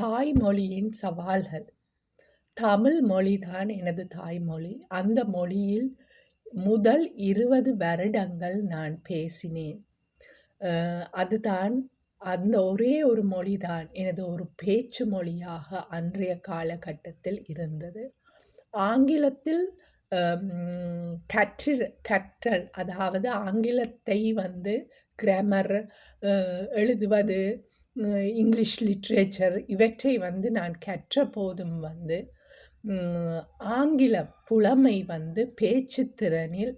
தாய்மொழியின் சவால்கள். தமிழ் மொழிதான் எனது தாய்மொழி. அந்த மொழியில் முதல் இருபது வருடங்கள் நான் பேசினேன். அதுதான் அந்த ஒரே ஒரு மொழிதான். எனது ஒரு பேச்சு மொழியாக அன்றைய காலகட்டத்தில் இருந்தது. ஆங்கிலத்தில் கற்று கற்றல் அதாவது ஆங்கிலத்தை வந்து கிராமர் எழுதுவது இங்கிலீஷ் லிட்ரேச்சர் இவற்றை வந்து நான் கற்ற போதும் வந்து ஆங்கில புலமை வந்து பேச்சு திறனில்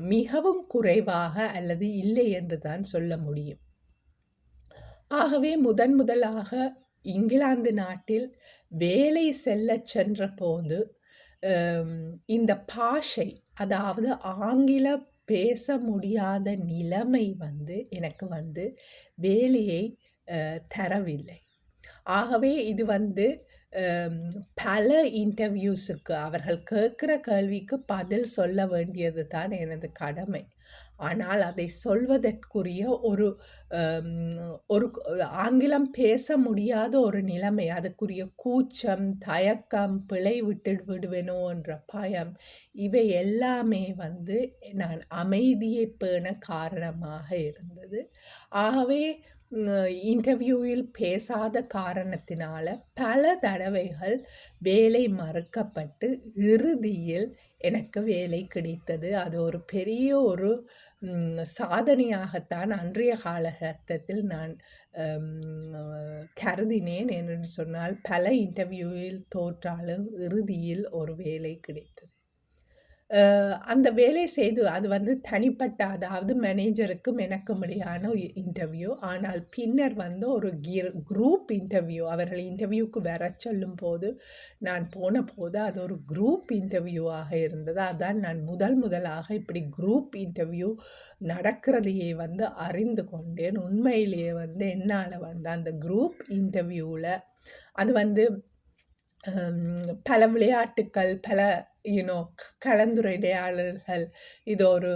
மிகவும் குறைவாக அல்லது இல்லை என்று தான் சொல்ல முடியும். ஆகவே முதன் முதலாக இங்கிலாந்து நாட்டில் வேலை செல்ல சென்ற போது இந்த பாஷை அதாவது ஆங்கில பேச முடியாத நிலைமை வந்து எனக்கு வந்து வேலையை தரவில்லை. ஆகவே இது வந்து பல இன்டர்வியூஸுக்கு அவர்கள் கேட்குற கேள்விக்கு பதில் சொல்ல வேண்டியது தான் எனது கடமை. ஆனால் அதை சொல்வதற்குரிய ஒரு ஒரு ஆங்கிலம் பேச முடியாத ஒரு நிலைமை அதுக்குரிய கூச்சம் தயக்கம் பிழை விட்டு விடுவேனோ என்ற பயம் இவை எல்லாமே வந்து நான் அமைதியை பேண காரணமாக இருந்தது. ஆகவே இன்டர்வியூவில் பேசாத காரணத்தினால பல தடவைகள் வேலை மறுக்கப்பட்டு இறுதியில் எனக்கு வேலை கிடைத்தது. அது ஒரு பெரிய ஒரு சாதனையாகத்தான் அன்றைய காலகட்டத்தில் நான் கருதினேன் என்று சொன்னால் பல இன்டர்வியூவில் தோற்றாலும் இறுதியில் ஒரு வேலை கிடைத்தது. அந்த வேலை செய்து அது வந்து தனிப்பட்ட அதாவது மேனேஜருக்கும் எனக்கும் இடையான இன்டர்வியூ ஆனால் பின்னர் வந்து ஒரு கிர் குரூப் இன்டர்வியூ அவர்கள் இன்டர்வியூக்கு வர சொல்லும் போது நான் போன போது அது ஒரு குரூப் இன்டர்வியூவாக இருந்தது. அதான் நான் முதல் முதலாக இப்படி குரூப் இன்டர்வியூ நடக்கிறதையே வந்து அறிந்து கொண்டேன். உண்மையிலேயே வந்து என்னால் வந்து அந்த குரூப் இன்டர்வியூவில் அது வந்து பல விளையாட்டுக்கள் பல யூனோ கலந்துரையாடல்கள். இது ஒரு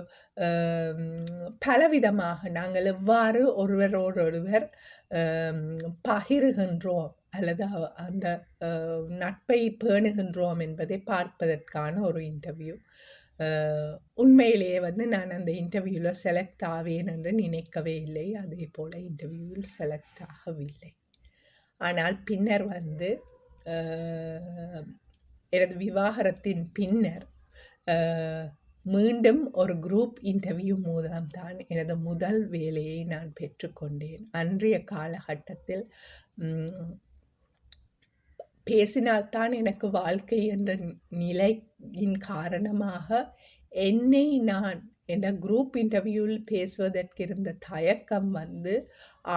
பலவிதமாக நாங்கள் எவ்வாறு ஒருவரோடொருவர் பகிர்கின்றோம் அல்லது அந்த நட்பை பேணுகின்றோம் என்பதை பார்ப்பதற்கான ஒரு இன்டர்வியூ உண்மையிலேயே வந்து நான் அந்த இன்டர்வியூவில் செலக்ட் ஆவேன் என்று நினைக்கவே இல்லை. அதே போல் இன்டர்வியூவில் செலக்ட் ஆகவில்லை. ஆனால் பின்னர் வந்து எனது விவாகரத்தின் பின்னர் மீண்டும் ஒரு குரூப் இன்டர்வியூ மூலம் தான் எனது முதல் வேலையை நான் பெற்றுக்கொண்டேன் அன்றைய காலகட்டத்தில் பேசினால்தான் எனக்கு வாழ்க்கை என்ற நிலையின் காரணமாக என்னை நான் என்ற குரூப் இன்டர்வியூவில் பேசுவதற்கு இருந்த தயக்கம் வந்து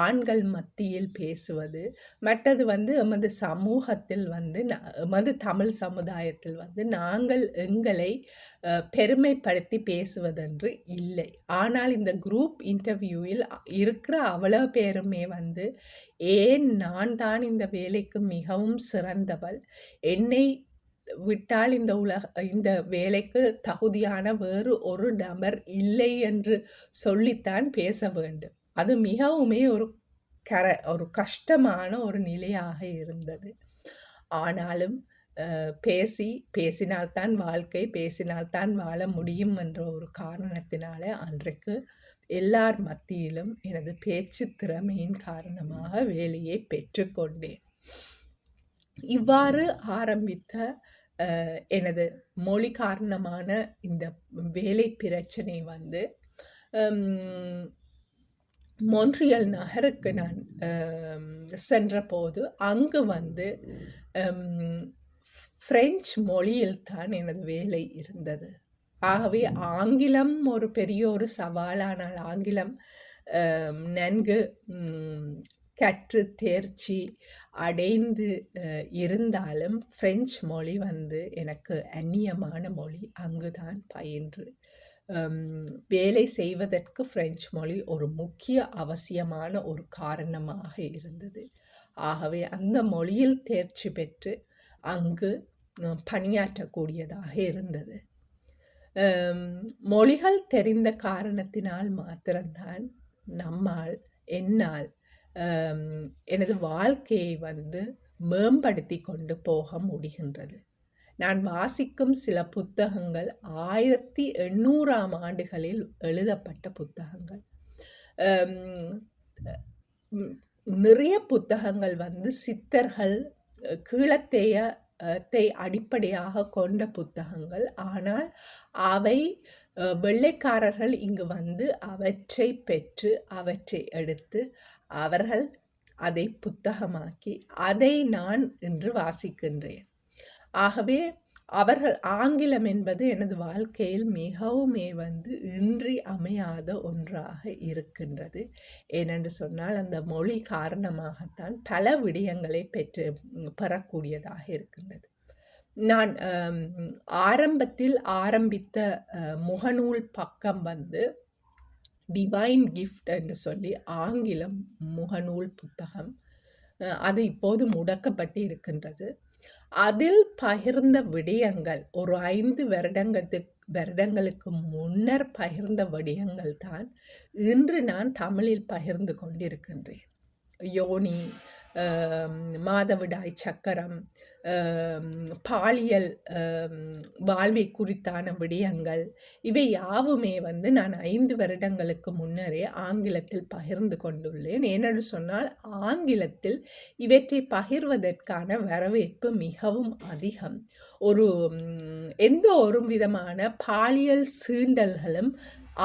ஆண்கள் மத்தியில் பேசுவது. மற்றது வந்து எமது சமூகத்தில் வந்து எமது தமிழ் சமுதாயத்தில் வந்து நாங்கள் எங்களை பெருமைப்படுத்தி பேசுவதென்று இல்லை. ஆனால் இந்த குரூப் இன்டர்வியூவில் இருக்கிற அவ்வளோ பேருமே வந்து ஏன் நான் தான் இந்த வேலைக்கு மிகவும் சிறந்தவள்? என்னை விட்டால் இந்த உலக இந்த வேலைக்கு தகுதியான வேறு ஒரு நபர் இல்லை என்று சொல்லித்தான் பேச வேண்டும். அது மிகவுமே ஒரு கர ஒரு கஷ்டமான ஒரு நிலையாக இருந்தது. ஆனாலும் பேசி பேசினால்தான் வாழ்க்கை பேசினால்தான் வாழ முடியும் என்ற ஒரு காரணத்தினால அன்றைக்கு எல்லார் மத்தியிலும் எனது பேச்சு திறமையின் காரணமாக வேலையை பெற்றுக்கொண்டேன் இவ்வாறு ஆரம்பித்த எனது மொழி காரணமான இந்த வேலை பிரச்சனை வந்து மொன்றியல் நகருக்கு நான் சென்றபோது அங்கு வந்து ஃப்ரெஞ்சு மொழியில் தான் எனது வேலை இருந்தது. ஆகவே ஆங்கிலம் ஒரு பெரிய ஒரு சவாலானால் ஆங்கிலம் நன்கு கற்று தேர்ச்சி அடைந்து இருந்தாலும் ஃப்ரெஞ்சு மொழி வந்து எனக்கு அந்நியமான மொழி அங்கு தான் பயின்று வேலை செய்வதற்கு ஃப்ரெஞ்சு மொழி ஒரு முக்கிய அவசியமான ஒரு காரணமாக இருந்தது. ஆகவே அந்த மொழியில் தேர்ச்சி பெற்று அங்கு பணியாற்றக்கூடியதாக இருந்தது. மொழிகள் தெரிந்த காரணத்தினால் மாத்திரம்தான் நம்மால் என்னால் எனது வாழ்க்கையை வந்து மேம்படுத்தி கொண்டு போக முடிகின்றது. நான் வாசிக்கும் சில புத்தகங்கள் ஆயிரத்தி எண்ணூறாம் ஆண்டுகளில் எழுதப்பட்ட புத்தகங்கள். நிறைய புத்தகங்கள் வந்து சித்தர்கள் கீழத்தேய த்தை அடிப்படையாக கொண்ட புத்தகங்கள். ஆனால் அவை வெள்ளைக்காரர்கள் இங்கு வந்து அவற்றை பெற்று அவற்றை எடுத்து அவர்கள் அதை புத்தகமாக்கி அதை நான் இன்று வாசிக்கின்றேன். ஆகவே அவர்கள் ஆங்கிலம் என்பது எனது வாழ்க்கையில் மிகவுமே வந்து இன்றி அமையாத ஒன்றாக இருக்கின்றது. ஏனென்று சொன்னால் அந்த மொழி காரணமாகத்தான் பல விடயங்களை பெற்று பெறக்கூடியதாக இருக்கின்றது. நான் ஆரம்பத்தில் ஆரம்பித்த முகநூல் பக்கம் வந்து டிவைன் கிஃப்ட் என்று சொல்லி ஆங்கிலம் முகநூல் புத்தகம் அது இப்போது முடக்கப்பட்டு இருக்கின்றது அதில் பகிர்ந்த விடயங்கள் ஒரு ஐந்து வருடங்களுக்கு வருடங்களுக்கு முன்னர் பகிர்ந்த விடயங்கள் தான் இன்று நான் தமிழில் பகிர்ந்து கொண்டிருக்கின்றேன். யோனி மாதவிடாய் சக்கரம் பாலியல் வாழ்வை குறித்தான விடயங்கள் இவை யாவுமே வந்து நான் ஐந்து வருடங்களுக்கு முன்னரே ஆங்கிலத்தில் பகிர்ந்து கொண்டுள்ளேன். ஏனென்று சொன்னால் ஆங்கிலத்தில் இவற்றை பகிர்வதற்கான வரவேற்பு மிகவும் அதிகம். ஒரு எந்த ஒரு விதமான பாலியல் சீண்டல்களும்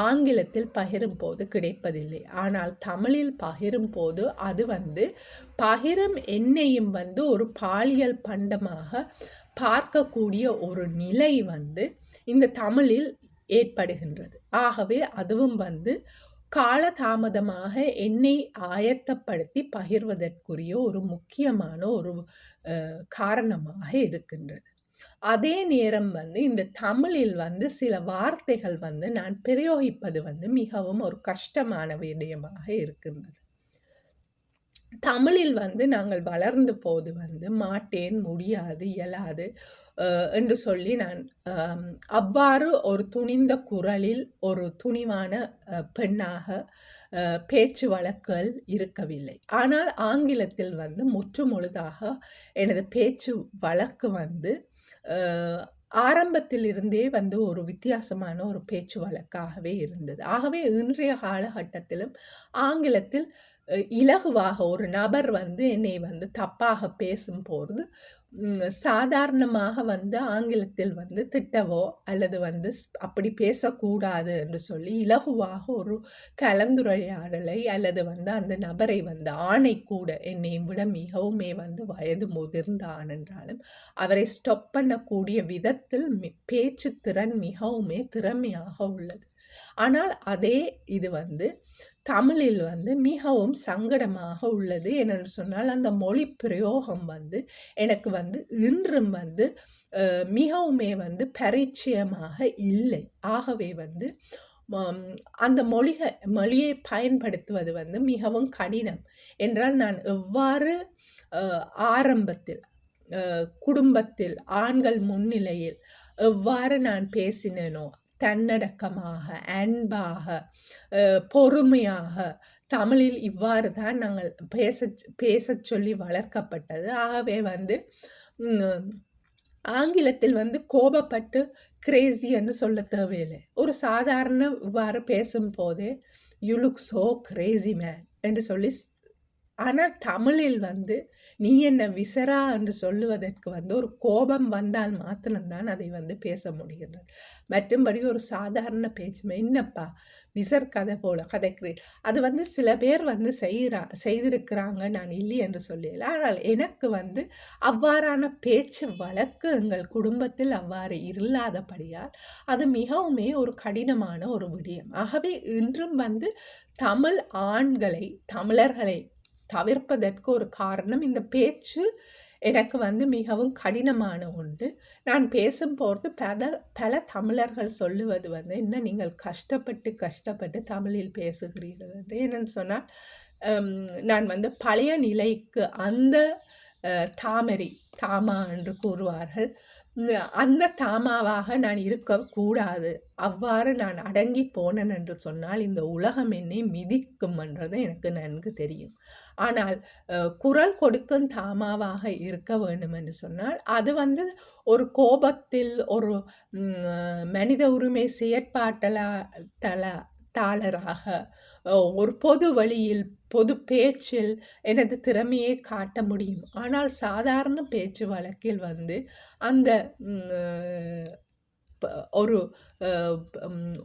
ஆங்கிலத்தில் பகிரும் போது கிடைப்பதில்லை. ஆனால் தமிழில் பகிரும் போது அது வந்து பகிரும் எண்ணெயும் வந்து ஒரு பாலியல் பண்டமாக பார்க்கக்கூடிய ஒரு நிலை வந்து இந்த தமிழில் ஏற்படுகின்றது. ஆகவே அதுவும் வந்து காலதாமதமாக என்னை ஆயத்தப்படுத்தி பகிர்வதற்குரிய ஒரு முக்கியமான ஒரு காரணமாக இருக்கின்றது. அதே நேரம் வந்து இந்த தமிழில் வந்து சில வார்த்தைகள் வந்து நான் பிரயோகிப்பது வந்து மிகவும் ஒரு கஷ்டமான விடயமாக இருக்கின்றது. தமிழில் வந்து நாங்கள் வளர்ந்த போது வந்து மாட்டேன் முடியாது இயலாது என்று சொல்லி நான் அவ்வாறு ஒரு துணிந்த குரலில் ஒரு துணிவான பெண்ணாக பேச்சு வழக்குகள் இருக்கவில்லை. ஆனால் ஆங்கிலத்தில் வந்து முற்றுமுழுதாக எனது பேச்சு வழக்கு வந்து ஆரம்பத்தில் இருந்தே வந்து ஒரு வித்தியாசமான ஒரு பேச்சு வழக்காகவே இருந்தது. ஆகவே இன்றைய காலகட்டத்திலும் ஆங்கிலத்தில் இலகுவாக ஒரு நபர் வந்து என்னை வந்து தப்பாக பேசும்போது சாதாரணமாக வந்து ஆங்கிலத்தில் வந்து திட்டவோ அல்லது வந்து அப்படி பேசக்கூடாது என்று சொல்லி இலகுவாக ஒரு கலந்துரையாடலை அல்லது வந்து அந்த நபரை வந்து ஆணை கூட என்னை விட மிகவுமே வந்து வயது முதிர்ந்த ஆண் என்றாலும் அவரை ஸ்டொப் பண்ணக்கூடிய விதத்தில் பேச்சு திறன் மிகவுமே திறமையாக உள்ளது. ஆனால் அதே இது வந்து தமிழில் வந்து மிகவும் சங்கடமாக உள்ளது என்னென்னு சொன்னால் அந்த மொழி பிரயோகம் வந்து எனக்கு வந்து இன்றும் வந்து மிகவுமே வந்து பரிச்சயமாக இல்லை. ஆகவே வந்து அந்த மொழிக மொழியை பயன்படுத்துவது வந்து மிகவும் கடினம் என்றால் நான் எவ்வாறு ஆரம்பத்தில் குடும்பத்தில் ஆண்கள் முன்னிலையில் எவ்வாறு நான் பேசினேனோ தன்னடக்கமாக அன்பாக பொறுமையாக தமிழில் இவ்வாறு தான் நாங்கள் பேச பேச சொல்லி வளர்க்கப்பட்டது. ஆகவே வந்து ஆங்கிலத்தில் வந்து கோபப்பட்டு கிரேசின்னு சொல்ல தேவையில்லை. ஒரு சாதாரண இவ்வாறு பேசும்போதே you look so crazy man என்று சொல்லி ஆனால் தமிழில் வந்து நீ என்ன விசரா என்று சொல்லுவதற்கு வந்து ஒரு கோபம் வந்தால் மாத்திரம்தான் அதை வந்து பேச முடிகின்றது. மற்றும்படி ஒரு சாதாரண பேச்சு என்னப்பா விசர் கதை போல கதைக்கிறேன் அது வந்து சில பேர் வந்து செய்கிறா செய்திருக்கிறாங்க நான் இல்லை என்று சொல்லல ஆனால் எனக்கு வந்து அவ்வாறான பேச்சு வழக்கு எங்கள் குடும்பத்தில் அவ்வாறு இல்லாதபடியால் அது மிகவுமே ஒரு கடினமான ஒரு விடயம். ஆகவே இன்றும் வந்து தமிழ் ஆண்களை தமிழர்களை தவிர்ப்பதற்கு ஒரு காரணம். இந்த பேச்சு எனக்கு வந்து மிகவும் கடினமான ஒன்று. நான் பேசும்போது பல பல தமிழர்கள் சொல்லுவது வந்து என்ன நீங்கள் கஷ்டப்பட்டு கஷ்டப்பட்டு தமிழில் பேசுகிறீர்கள் என்று? என்னென்னு சொன்னால் நான் வந்து பழைய நிலைக்கு அந்த தாமரி தாமரை தாமா என்று கூறுவார்கள். அந்த தாமாவாக நான் இருக்கக்கூடாது அவ்வாறு நான் அடங்கி போனேன் என்று சொன்னால் இந்த உலகம் என்னை மிதிக்கும் என்றது எனக்கு நன்கு தெரியும். ஆனால் குரல் கொடுக்கும் தாமாவாக இருக்க வேண்டும் என்று சொன்னால் அது வந்து ஒரு கோபத்தில் ஒரு மனித உரிமை செயற்பாட்டலாட்டலா டாலராக ஒரு பொது வழியில் பொது பேச்சில் எனது திறமையை காட்ட முடியும். ஆனால் சாதாரண பேச்சு வழக்கில் வந்து அந்த ப- ஒரு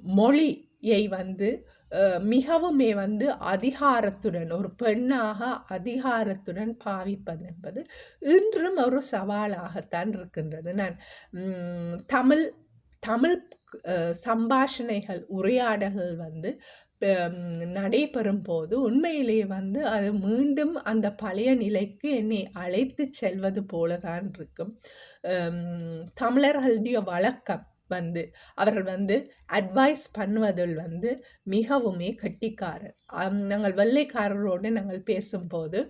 மொழியை வந்து மிகவுமே வந்து அதிகாரத்துடன் ஒரு பெண்ணாக அதிகாரத்துடன் பாவிப்பது என்பது இன்றும் ஒரு சவாலாகத்தான் இருக்கின்றது. நான் தமிழ் தமிழ் சம்பாஷணைகள் உரையாடல்கள் வந்து நடைபெறும் போது உண்மையிலேயே வந்து அது மீண்டும் அந்த பழைய நிலைக்கு என்னை அழைத்து செல்வது போலதான் இருக்கும். தமிழர்களுடைய வழக்கம் வந்து அவர்கள் வந்து அட்வைஸ் பண்ணுவதில் வந்து மிகவுமே கெட்டிக்காரர். நாங்கள் வெள்ளைக்காரரோடு நாங்கள் பேசும்போது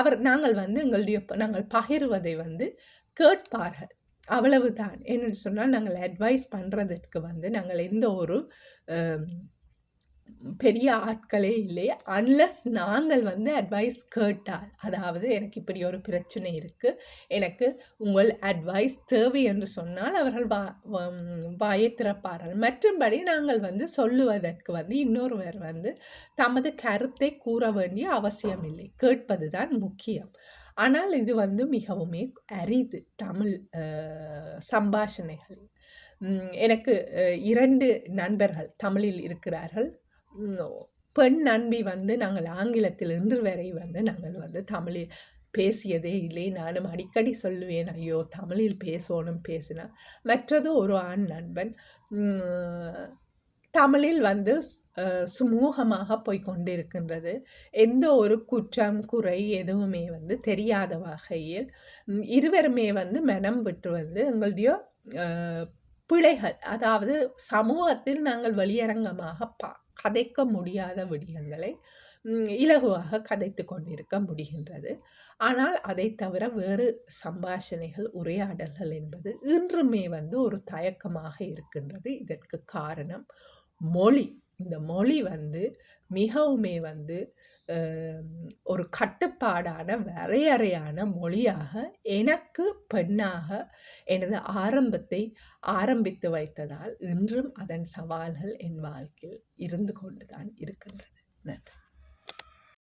அவர் நாங்கள் வந்து எங்களுடைய நாங்கள் பகிர்வதை வந்து கேட்பார்கள். அவ்வளவுதான். என்னென்னு சொன்னால் நாங்கள் அட்வைஸ் பண்ணுறதுக்கு வந்து நாங்கள் எந்த ஒரு பெரிய ஆட்களே இல்லை. அன்லஸ் நாங்கள் வந்து அட்வைஸ் கேட்டால் அதாவது எனக்கு இப்படி ஒரு பிரச்சனை இருக்குது எனக்கு உங்கள் அட்வைஸ் தேவை என்று சொன்னால் அவர்கள் வா வாயை திறப்பார்கள். மற்றும்படி நாங்கள் வந்து சொல்லுவதற்கு வந்து இன்னொருவர் வந்து தமது கருத்தை கூற வேண்டிய அவசியம் இல்லை. கேட்பது தான் முக்கியம். ஆனால் இது வந்து மிகவுமே அரிது தமிழ் சம்பாஷணைகள் எனக்கு இரண்டு நண்பர்கள் தமிழில் இருக்கிறார்கள். பெண் நண்பி வந்து நாங்கள் ஆங்கிலத்தில் இன்று வரை வந்து நாங்கள் வந்து தமிழில் பேசியதே இல்லை. நானும் அடிக்கடி சொல்லுவேன் ஐயோ தமிழில் பேசணும் பேசினா மற்றது ஒரு ஆண் நண்பன் தமிழில் வந்து சுமூகமாக போய் கொண்டிருக்கின்றது எந்த ஒரு குற்றம் குறை எதுவுமே வந்து தெரியாத வகையில் இருவருமே வந்து மனம் விட்டு வந்து எங்களுடைய பிழைகள் அதாவது சமூகத்தில் நாங்கள் வெளியரங்கமாக பா கதைக்க முடியாத விடயங்களை இலகுவாக கதைத்து கொண்டிருக்க முடிகின்றது. ஆனால் அதை தவிர வேறு சம்பாஷணைகள் உரையாடல்கள் என்பது இன்றுமே வந்து ஒரு தயக்கமாக இருக்கின்றது. இதற்கு காரணம் மொழி இந்த மொழி வந்து மிகவுமே வந்து ஒரு கட்டுப்பாடான வரையறையான மொழியாக எனக்கு பெண்ணாக எனது ஆரம்பத்தை ஆரம்பித்து வைத்ததால் இன்றும் அதன் சவால்கள் என் வாழ்க்கையில் இருந்து கொண்டுதான் இருக்கின்றது. நன்றி.